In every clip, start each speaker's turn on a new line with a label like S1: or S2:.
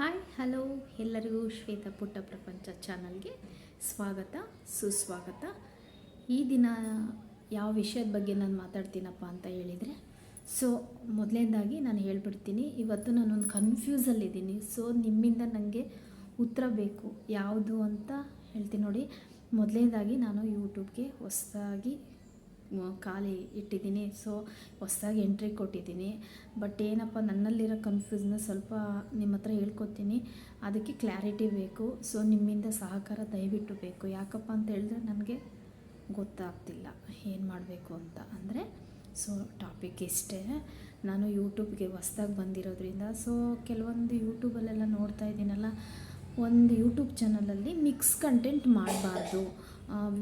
S1: Hi hello ಎಲ್ಲರಿಗೂ ಶ್ವೇತ ಪುಟ್ಟ ಪ್ರಪಂಚ ಚಾನಲ್ಗೆ ಸ್ವಾಗತ, ಸುಸ್ವಾಗತ. ಈ ದಿನ ಯಾವ ವಿಷಯದ ಬಗ್ಗೆ ನಾನು ಮಾತಾಡ್ತೀನಪ್ಪ ಅಂತ ಹೇಳಿದರೆ ಸೊ ಮೊದಲನೇದಾಗಿ ನಾನು ಹೇಳ್ಬಿಡ್ತೀನಿ, ಇವತ್ತು ನಾನೊಂದು ಕನ್ಫ್ಯೂಸಲ್ಲಿದ್ದೀನಿ ಸೊ ನಿಮ್ಮಿಂದ ನನಗೆ ಉತ್ತರ ಬೇಕು. ಯಾವುದು ಅಂತ ಹೇಳ್ತೀನಿ ನೋಡಿ. ಮೊದಲನೇದಾಗಿ ನಾನು ಯೂಟ್ಯೂಬ್ಗೆ ಹೊಸದಾಗಿ ಖಾಲಿ ಇಟ್ಟಿದ್ದೀನಿ. ಸೊ ಹೊಸ್ದಾಗಿ ಎಂಟ್ರಿ ಕೊಟ್ಟಿದ್ದೀನಿ. ಬಟ್ ಏನಪ್ಪ, ನನ್ನಲ್ಲಿರೋ ಕನ್ಫ್ಯೂಸ್ನ ಸ್ವಲ್ಪ ನಿಮ್ಮ ಹತ್ರ ಹೇಳ್ಕೊತೀನಿ. ಅದಕ್ಕೆ ಕ್ಲಾರಿಟಿ ಬೇಕು. ಸೊ ನಿಮ್ಮಿಂದ ಸಹಕಾರ ದಯವಿಟ್ಟು ಬೇಕು. ಯಾಕಪ್ಪ ಅಂತ ಹೇಳಿದ್ರೆ ನನಗೆ ಗೊತ್ತಾಗ್ತಿಲ್ಲ. ಏನು ಮಾಡಬೇಕು ಅಂತ. ಅಂದರೆ ಸೊ ಟಾಪಿಕ್ ಇಷ್ಟೇ. ನಾನು ಯೂಟ್ಯೂಬ್ಗೆ ಹೊಸ್ದಾಗಿ ಬಂದಿರೋದ್ರಿಂದ. ಸೊ ಕೆಲವೊಂದು ಯೂಟ್ಯೂಬಲ್ಲೆಲ್ಲ ನೋಡ್ತಾ ಇದ್ದೀನಲ್ಲ. ಒಂದು ಯೂಟ್ಯೂಬ್ ಚಾನಲಲ್ಲಿ ಮಿಕ್ಸ್ ಕಂಟೆಂಟ್ ಮಾಡಬಾರ್ದು.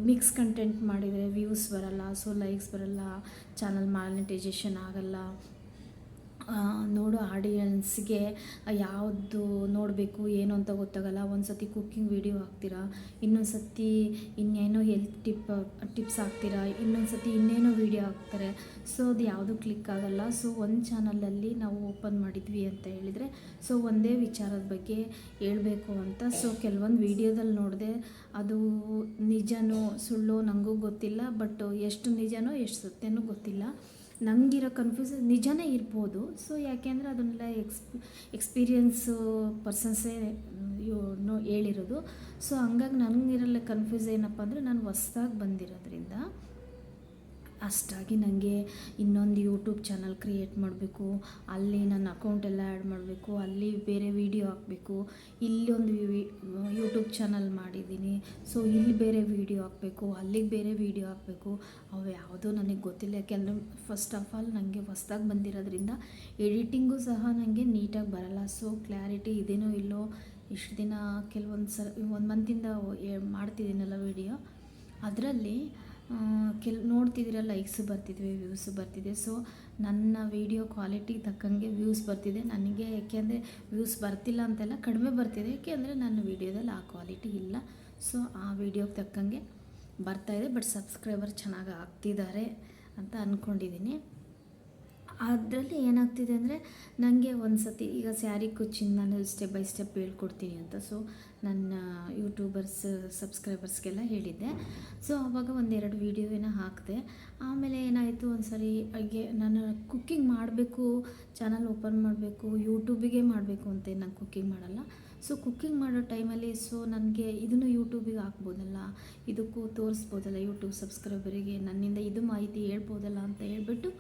S1: ಮಿಕ್ಸ್ ಕಂಟೆಂಟ್ ಮಾಡಿದರೆ ವ್ಯೂಸ್ ಬರಲ್ಲ ಸೊ ಲೈಕ್ಸ್ ಬರಲ್ಲ ಚಾನಲ್ ಮಾನಿಟೈಜೇಷನ್ ಆಗಲ್ಲ. ನೋಡೋ ಆಡಿಯನ್ಸ್ಗೆ ಯಾವುದು ನೋಡಬೇಕು, ಏನು ಅಂತ ಗೊತ್ತಾಗಲ್ಲ. ಒಂದು ಸತಿ ಕುಕ್ಕಿಂಗ್ ವೀಡಿಯೋ ಹಾಕ್ತೀರಾ? ಇನ್ನೊಂದು ಸತಿ ಇನ್ನೇನೋ ಹೆಲ್ತ್ ಟಿಪ್, ಟಿಪ್ಸ್ ಹಾಕ್ತೀರಾ? ಇನ್ನೊಂದು ಸತಿ ಇನ್ನೇನೋ ವೀಡಿಯೋ ಹಾಕ್ತಾರೆ. ಸೊ, ಅದು ಯಾವುದು ಕ್ಲಿಕ್ ಆಗಲ್ಲ. ಸೊ, ಒಂದು ಚಾನಲಲ್ಲಿ ನಾವು ಓಪನ್ ಮಾಡಿದ್ವಿ ಅಂತ ಹೇಳಿದರೆ, ಸೊ, ಒಂದೇ ವಿಚಾರದ ಬಗ್ಗೆ ಹೇಳಬೇಕು ಅಂತ. ಸೊ, ಕೆಲವೊಂದು ವೀಡಿಯೋದಲ್ಲಿ ನೋಡಿದೆ, ಅದು ನಿಜನೋ ಸುಳ್ಳು ನನಗೂ ಗೊತ್ತಿಲ್ಲ, ಬಟ್ ಎಷ್ಟು ನಿಜನೋ ಎಷ್ಟು ಸತ್ಯನೂ ಗೊತ್ತಿಲ್ಲ. ನನಗಿರೋ ಕನ್ಫ್ಯೂಸ್ ನಿಜನೇ ಇರ್ಬೋದು. ಸೊ ಯಾಕೆಂದರೆ ಅದನ್ನೆಲ್ಲ ಎಕ್ಸ್ ಎಕ್ಸ್ಪೀರಿಯನ್ಸು ಪರ್ಸನ್ಸೇ ನೋ, ಹೇಳಿರೋದು. ಸೊ ಹಂಗಾಗಿ ನನಗಿರಲ್ಲ ಕನ್ಫ್ಯೂಸ್ ಏನಪ್ಪ ಅಂದರೆ ನಾನು ಹೊಸ್ದಾಗಿ ಬಂದಿರೋದ್ರಿಂದ. ಅಷ್ಟಾಗಿ ನನಗೆ ಇನ್ನೊಂದು ಯೂಟ್ಯೂಬ್ ಚಾನಲ್ ಕ್ರಿಯೇಟ್ ಮಾಡಬೇಕು, ಅಲ್ಲಿ ನನ್ನ ಅಕೌಂಟ್ ಎಲ್ಲ ಆ್ಯಡ್ ಮಾಡಬೇಕು, ಅಲ್ಲಿ ಬೇರೆ ವೀಡಿಯೋ ಹಾಕಬೇಕು. ಇಲ್ಲೊಂದು ಯೂಟ್ಯೂಬ್ ಚಾನಲ್ ಮಾಡಿದ್ದೀನಿ. ಸೊ, ಇಲ್ಲಿ ಬೇರೆ ವೀಡಿಯೋ ಹಾಕಬೇಕು, ಅಲ್ಲಿಗೆ ಬೇರೆ ವೀಡಿಯೋ ಹಾಕಬೇಕು. ಅವು ಯಾವುದೋ ನನಗೆ ಗೊತ್ತಿಲ್ಲ. ಯಾಕೆಂದರೆ ಫಸ್ಟ್ ಆಫ್ ಆಲ್ ನನಗೆ ಹೊಸ್ದಾಗಿ ಬಂದಿರೋದ್ರಿಂದ ಎಡಿಟಿಂಗು ಸಹ ನನಗೆ ನೀಟಾಗಿ ಬರಲ್ಲ. ಸೊ ಕ್ಲಾರಿಟಿ ಇದೇನೋ ಇಲ್ಲೋ, ಇಷ್ಟು ದಿನ ಕೆಲವೊಂದು ಸಲ ಒಂದು ಮಂತಿಂದ ಮಾಡ್ತಿದ್ದೀನಲ್ಲ ವೀಡಿಯೋ ಅದರಲ್ಲಿ ಕೆಲ್, ನೋಡ್ತಿದ್ದೀರ ಲೈಕ್ಸ್ ಬರ್ತಿದ್ವಿ ವ್ಯೂಸ್ ಬರ್ತಿದೆ. ಸೊ ನನ್ನ ವೀಡಿಯೋ ಕ್ವಾಲಿಟಿಗೆ ತಕ್ಕಂಗೆ ವ್ಯೂಸ್ ಬರ್ತಿದೆ. ನನಗೆ ಯಾಕೆಂದರೆ ವ್ಯೂಸ್ ಬರ್ತಿಲ್ಲ ಅಂತೆಲ್ಲ ಕಡಿಮೆ ಬರ್ತಿದೆ. ಯಾಕೆಂದರೆ ನನ್ನ ವೀಡಿಯೋದಲ್ಲಿ ಆ ಕ್ವಾಲಿಟಿ ಇಲ್ಲ. ಸೊ ಆ ವೀಡಿಯೋಗೆ ತಕ್ಕಂಗೆ ಬರ್ತಾಯಿದೆ ಬಟ್ ಸಬ್ಸ್ಕ್ರೈಬರ್ ಚೆನ್ನಾಗಿ ಆಗ್ತಿದ್ದಾರೆ ಅಂತ ಅಂದ್ಕೊಂಡಿದ್ದೀನಿ ಅದರಲ್ಲಿ ಏನಾಗ್ತಿದೆ ಅಂದರೆ ನನಗೆ ಒಂದು ಸತಿ ಈಗ ಸ್ಯಾರಿ ಕುಚ್ಚಿನ ನಾನು ಸ್ಟೆಪ್ ಬೈ ಸ್ಟೆಪ್ ಹೇಳ್ಕೊಡ್ತೀನಿ ಅಂತ. ಸೊ ನನ್ನ ಯೂಟ್ಯೂಬರ್ಸ್ ಸಬ್ಸ್ಕ್ರೈಬರ್ಸ್ಗೆಲ್ಲ ಹೇಳಿದ್ದೆ. ಸೊ ಆವಾಗ ಒಂದೆರಡು ವೀಡಿಯೋನ ಹಾಕಿದೆ. ಆಮೇಲೆ ಏನಾಯಿತು ಒಂದು ಸರಿ ಹಾಗೆ ನಾನು ಕುಕ್ಕಿಂಗ್ ಮಾಡಬೇಕು ಚಾನಲ್ ಓಪನ್ ಮಾಡಬೇಕು ಯೂಟ್ಯೂಬಿಗೆ ಮಾಡಬೇಕು ಅಂತ ನಾನು ಕುಕ್ಕಿಂಗ್ ಮಾಡಲ್ಲ. ಸೊ ಕುಕ್ಕಿಂಗ್ ಮಾಡೋ ಟೈಮಲ್ಲಿ ಸೊ ನನಗೆ ಇದನ್ನು ಯೂಟ್ಯೂಬಿಗೆ ಹಾಕ್ಬೋದಲ್ಲ, ಇದಕ್ಕೂ ತೋರಿಸ್ಬೋದಲ್ಲ ಯೂಟ್ಯೂಬ್ ಸಬ್ಸ್ಕ್ರೈಬರಿಗೆ ನನ್ನಿಂದ ಇದು ಮಾಹಿತಿ ಹೇಳ್ಬೋದಲ್ಲ ಅಂತ ಹೇಳ್ಬಿಟ್ಟು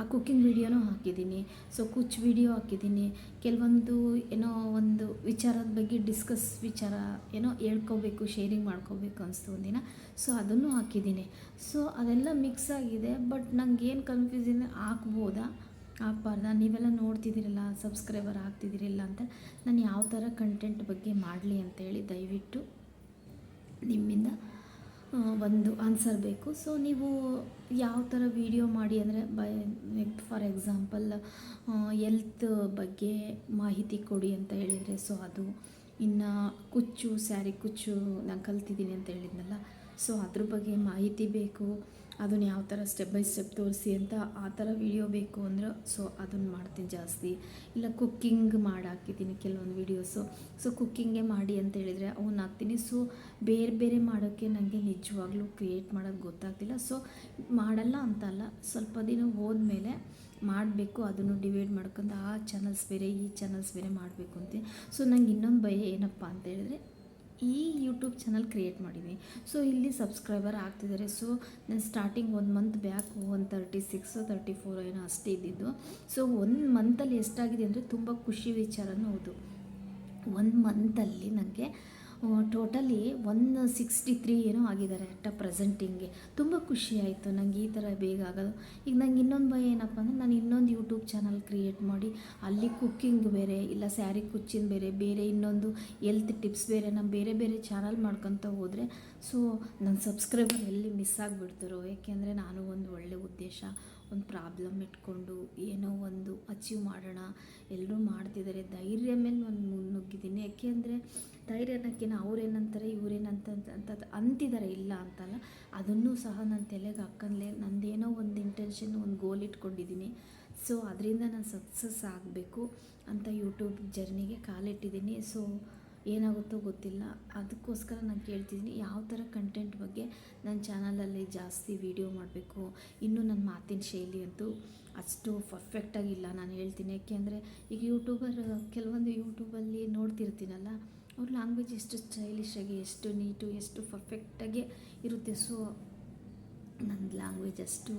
S1: ಆ ಕುಕ್ಕಿಂಗ್ ವಿಡಿಯೋನೂ ಹಾಕಿದ್ದೀನಿ. ಸೊ ಕುಚ್ ವಿಡಿಯೋ ಹಾಕಿದ್ದೀನಿ. ಕೆಲವೊಂದು ಏನೋ ಒಂದು ವಿಚಾರದ ಬಗ್ಗೆ ಡಿಸ್ಕಸ್ ವಿಚಾರ ಏನೋ ಹೇಳ್ಕೋಬೇಕು ಶೇರಿಂಗ್ ಮಾಡ್ಕೋಬೇಕು ಅನಿಸ್ತು ಒಂದಿನ. ಸೊ ಅದನ್ನು ಹಾಕಿದ್ದೀನಿ. ಸೊ ಅದೆಲ್ಲ ಮಿಕ್ಸ್ ಆಗಿದೆ ಬಟ್ ನಂಗೆ ಏನು ಕನ್ಫ್ಯೂಸಿನ್ ಹಾಕ್ಬೋದಾ ಹಾಕ್ಬಾರ್ದಾ ನೀವೆಲ್ಲ ನೋಡ್ತಿದ್ದೀರಲ್ಲ ಸಬ್ಸ್ಕ್ರೈಬರ್ ಆಗ್ತಿದ್ದೀರಲ್ಲ ಅಂತ. ನಾನು ಯಾವ ಥರ ಕಂಟೆಂಟ್ ಬಗ್ಗೆ ಮಾಡಲಿ ಅಂತೇಳಿ ದಯವಿಟ್ಟು ನಿಮ್ಮಿಂದ ಒಂದು ಆನ್ಸರ್ ಬೇಕು. ಸೊ ನೀವು ಯಾವ ಥರ ವಿಡಿಯೋ ಮಾಡಿ ಅಂದರೆ, ಬೈ ಫಾರ್ ಎಕ್ಸಾಂಪಲ್ ಎಲ್ತ್ ಬಗ್ಗೆ ಮಾಹಿತಿ ಕೊಡಿ ಅಂತ ಹೇಳಿದರೆ ಸೊ ಅದು ಇನ್ನು ಕುಚ್ಚು ಸ್ಯಾರಿ ಕುಚ್ಚು ನಾನು ಕಲ್ತಿದ್ದೀನಿ ಅಂತ ಹೇಳಿದ್ನಲ್ಲ ಸೊ ಅದ್ರ ಬಗ್ಗೆ ಮಾಹಿತಿ ಬೇಕು. ಅದನ್ನು ಯಾವ ಥರ ಸ್ಟೆಪ್ ಬೈ ಸ್ಟೆಪ್ ತೋರಿಸಿ ಅಂತ ಆ ಥರ ವೀಡಿಯೋ ಬೇಕು ಅಂದ್ರೆ ಸೊ ಅದನ್ನು ಮಾಡ್ತೀನಿ ಜಾಸ್ತಿ. ಇಲ್ಲ ಕುಕ್ಕಿಂಗ್ ಮಾಡಿ ಹಾಕಿದ್ದೀನಿ ಕೆಲವೊಂದು ವೀಡಿಯೋಸು ಸೊ ಕುಕ್ಕಿಂಗೇ ಮಾಡಿ ಅಂತ ಹೇಳಿದರೆ ಅವನ್ನ ಹಾಕ್ತೀನಿ. ಸೊ ಬೇರೆ ಬೇರೆ ಮಾಡೋಕ್ಕೆ ನನಗೆ ನಿಜವಾಗ್ಲೂ ಕ್ರಿಯೇಟ್ ಮಾಡೋದು ಗೊತ್ತಾಗ್ತಿಲ್ಲ. ಸೊ ಮಾಡಲ್ಲ ಅಂತಲ್ಲ ಸ್ವಲ್ಪ ದಿನ ಹೋದ್ಮೇಲೆ ಮಾಡಬೇಕು. ಅದನ್ನು ಡಿವೈಡ್ ಮಾಡ್ಕೊಂಡು, ಆ ಚಾನಲ್ಸ್ ಬೇರೆ, ಈ ಚಾನಲ್ಸ್ ಬೇರೆ ಮಾಡಬೇಕು ಅಂತ ಸೊ ನಂಗೆ ಇನ್ನೊಂದು ಭಯ ಏನಪ್ಪ ಅಂತ ಹೇಳಿದ್ರೆ ಈ ಯೂಟ್ಯೂಬ್ ಚಾನಲ್ ಕ್ರಿಯೇಟ್ ಮಾಡಿದ್ದೀನಿ ಸೊ ಇಲ್ಲಿ ಸಬ್ಸ್ಕ್ರೈಬರ್ ಆಗ್ತಿದ್ದಾರೆ. ಸೊ ನಾನು ಸ್ಟಾರ್ಟಿಂಗ್ ಒಂದು month back one thirty six thirty four ಏನೋ ಅಷ್ಟೇ ಇದ್ದಿದ್ದು. ಸೊ ಒಂದು ಮಂತಲ್ಲಿ ಎಷ್ಟಾಗಿದೆ ಅಂದರೆ ತುಂಬ ಖುಷಿ ವಿಚಾರನೂ ಹೌದು. ಒಂದು ಮಂತಲ್ಲಿ ನನಗೆ ಟೋಟಲಿ ಒನ್ ಸಿಕ್ಸ್ಟಿ ತ್ರೀ ಏನೋ ಆಗಿದ್ದಾರೆ ಅಟ್ಟ ಪ್ರೆಸೆಂಟಿಂಗ್ಗೆ ತುಂಬ ಖುಷಿ ನನಗೆ ನಂಗೆ ಈ ಥರ ಬೇಗ ಆಗೋದು. ಈಗ ನಂಗೆ ಇನ್ನೊಂದು ಭಯ ಏನಪ್ಪ ಅಂದರೆ ನಾನು ಇನ್ನೊಂದು ಯೂಟ್ಯೂಬ್ ಚಾನಲ್ ಕ್ರಿಯೇಟ್ ಮಾಡಿ, ಅಲ್ಲಿ ಕುಕ್ಕಿಂಗ್ ಬೇರೆ, ಇಲ್ಲ ಸ್ಯಾರಿ ಕುಚ್ಚಿನ ಬೇರೆ ಬೇರೆ ಇನ್ನೊಂದು ಎಲ್ತ್ ಟಿಪ್ಸ್ ಬೇರೆ, ನಾನು ಬೇರೆ ಬೇರೆ ಚಾನಲ್ ಮಾಡ್ಕೊತ ಹೋದರೆ ಸೊ ನನ್ನ ಸಬ್ಸ್ಕ್ರೈಬರ್ ಎಲ್ಲಿ ಮಿಸ್ ಆಗಿಬಿಡ್ತಾರೋ, ಏಕೆಂದರೆ ನಾನು ಒಂದು ಒಳ್ಳೆಯ ಉದ್ದೇಶ. ಒಂದು ಪ್ರಾಬ್ಲಮ್ ಇಟ್ಕೊಂಡು ಏನೋ ಒಂದು ಅಚೀವ್ ಮಾಡೋಣ. ಎಲ್ಲರೂ ಮಾಡ್ತಿದ್ದಾರೆ ಧೈರ್ಯ ಮೇಲೆ ನಾನು ಮುನ್ನುಗ್ಗಿದ್ದೀನಿ. ಯಾಕೆ ಅಂದರೆ ಧೈರ್ಯ ಅನ್ನೋಕ್ಕಿಂತ ಅವ್ರೇನಂತಾರೆ, ಇವ್ರೇನಂತ ಅಂತ ಅಂತಿದ್ದಾರೆ ಇಲ್ಲ ಅಂತಲ್ಲ. ಅದನ್ನು ಸಹ ನನ್ನ ತಲೆಗೆ ಹಾಕ್ಕಂಡ್ಲೆ ನಂದೇನೋ ಒಂದು ಇಂಟೆನ್ಷನ್ ಒಂದು ಗೋಲ್ ಇಟ್ಕೊಂಡಿದ್ದೀನಿ ಸೊ ಅದರಿಂದ ನಾನು ಸಕ್ಸಸ್ ಆಗಬೇಕು ಅಂತ ಯೂಟ್ಯೂಬ್ ಜರ್ನಿಗೆ ಕಾಲಿಟ್ಟಿದ್ದೀನಿ ಸೊ ಏನಾಗುತ್ತೋ ಗೊತ್ತಿಲ್ಲ. ಅದಕ್ಕೋಸ್ಕರ ನಾನು ಕೇಳ್ತಿದ್ದೀನಿ ಯಾವ ಥರ ಕಂಟೆಂಟ್ ಬಗ್ಗೆ ಜಾಸ್ತಿ ವೀಡಿಯೋ ಮಾಡಬೇಕು. ಇನ್ನೂ ನನ್ನ ಮಾತಿನ ಶೈಲಿ ಅಂತೂ ಅಷ್ಟು ಪರ್ಫೆಕ್ಟಾಗಿಲ್ಲ ನಾನು ಹೇಳ್ತೀನಿ. ಯಾಕೆಂದರೆ ಈಗ ಯೂಟ್ಯೂಬರ್ ಕೆಲವೊಂದು ಯೂಟ್ಯೂಬಲ್ಲಿ ನೋಡ್ತಿರ್ತೀನಲ್ಲ, ಅವ್ರ ಲ್ಯಾಂಗ್ವೇಜ್ ಎಷ್ಟು ಸ್ಟೈಲಿಶಾಗಿ ಎಷ್ಟು ನೀಟು ಎಷ್ಟು ಪರ್ಫೆಕ್ಟಾಗಿ ಇರುತ್ತೆ. ಸೊ ನನ್ನ ಲ್ಯಾಂಗ್ವೇಜ್ ಅಷ್ಟು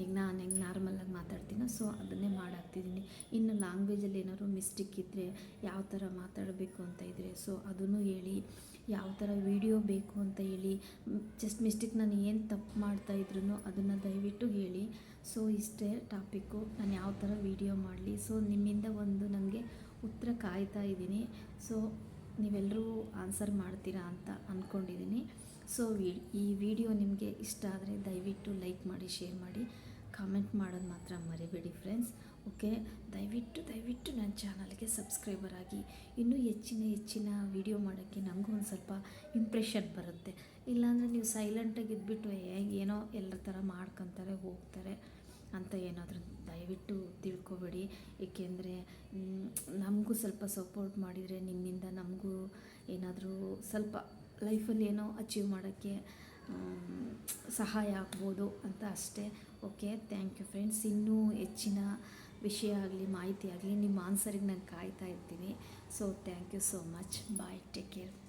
S1: ಈಗ ನಾನು ಹೆಂಗೆ ನಾರ್ಮಲಾಗಿ ಮಾತಾಡ್ತೀನೋ ಸೊ ಅದನ್ನೇ ಮಾಡಾಕ್ತಿದ್ದೀನಿ ಇನ್ನು ಲ್ಯಾಂಗ್ವೇಜಲ್ಲಿ ಏನಾದ್ರು ಮಿಸ್ಟೇಕ್ ಇದ್ದರೆ ಯಾವ ಥರ ಮಾತಾಡಬೇಕು ಅಂತ ಇದ್ದರೆ ಸೊ ಅದನ್ನು ಹೇಳಿ, ಯಾವ ಥರ ವೀಡಿಯೋ ಬೇಕು ಅಂತ ಹೇಳಿ ಜಸ್ಟ್ ಮಿಸ್ಟೇಕ್ ನಾನು ಏನು ತಪ್ಪು ಮಾಡ್ತಾಯಿದ್ರು ಅದನ್ನು ದಯವಿಟ್ಟು ಹೇಳಿ. ಸೊ ಇಷ್ಟೇ ಟಾಪಿಕ್ಕು ನಾನು ಯಾವ ಥರ ವೀಡಿಯೋ ಮಾಡಲಿ? ಸೊ ನಿಮ್ಮಿಂದ ಒಂದು ನನಗೆ ಉತ್ತರ ಕಾಯ್ತಾ ಇದ್ದೀನಿ. ಸೊ ನೀವೆಲ್ಲರೂ ಆನ್ಸರ್ ಮಾಡ್ತೀರಾ ಅಂತ ಅಂದ್ಕೊಂಡಿದ್ದೀನಿ ಸೊ ವಿ ಈ ವಿಡಿಯೋ ನಿಮಗೆ ಇಷ್ಟ ಆದರೆ ದಯವಿಟ್ಟು ಲೈಕ್ ಮಾಡಿ, ಶೇರ್ ಮಾಡಿ. ಕಾಮೆಂಟ್ ಮಾಡೋದು ಮಾತ್ರ ಮರಿಬೇಡಿ ಫ್ರೆಂಡ್ಸ್. ಓಕೆ? ದಯವಿಟ್ಟು ದಯವಿಟ್ಟು ನನ್ನ ಚಾನಲ್ಗೆ ಸಬ್ಸ್ಕ್ರೈಬರ್ ಆಗಿ. ಇನ್ನೂ ಹೆಚ್ಚಿನ ಹೆಚ್ಚಿನ ವಿಡಿಯೋ ಮಾಡೋಕ್ಕೆ ನಮಗೂ ಒಂದು ಸ್ವಲ್ಪ ಇಂಪ್ರೆಷನ್ ಬರುತ್ತೆ. ಇಲ್ಲಾಂದರೆ ನೀವು ಸೈಲೆಂಟಾಗಿ ಇದ್ಬಿಟ್ಟು ಏನೋ ಎಲ್ಲರ ಥರ ಮಾಡ್ಕೊತಾರೆ, ಹೋಗ್ತಾರೆ ಅಂತ ಏನಾದರೂ ದಯವಿಟ್ಟು ತಿಳ್ಕೊಬೇಡಿ. ಏಕೆಂದರೆ ನಮಗೂ ಸ್ವಲ್ಪ ಸಪೋರ್ಟ್ ಮಾಡಿದರೆ, ನಿಮ್ಮಿಂದ ನಮಗೂ ಏನಾದರೂ ಸ್ವಲ್ಪ ಲೈಫಲ್ಲಿ ಏನೋ ಅಚೀವ್ ಮಾಡೋಕ್ಕೆ ಸಹಾಯ ಆಗ್ಬೋದು ಅಂತ ಅಷ್ಟೇ. ಓಕೆ ಥ್ಯಾಂಕ್ ಯು ಫ್ರೆಂಡ್ಸ್ ಇನ್ನೂ ಹೆಚ್ಚಿನ ವಿಷಯ ಆಗಲಿ, ಮಾಹಿತಿ ಆಗಲಿ, ನಿಮ್ಮ ಆನ್ಸರಿಗೆ ನಾನು ಕಾಯ್ತಾ ಇರ್ತೀನಿ. So thank you so much bye take care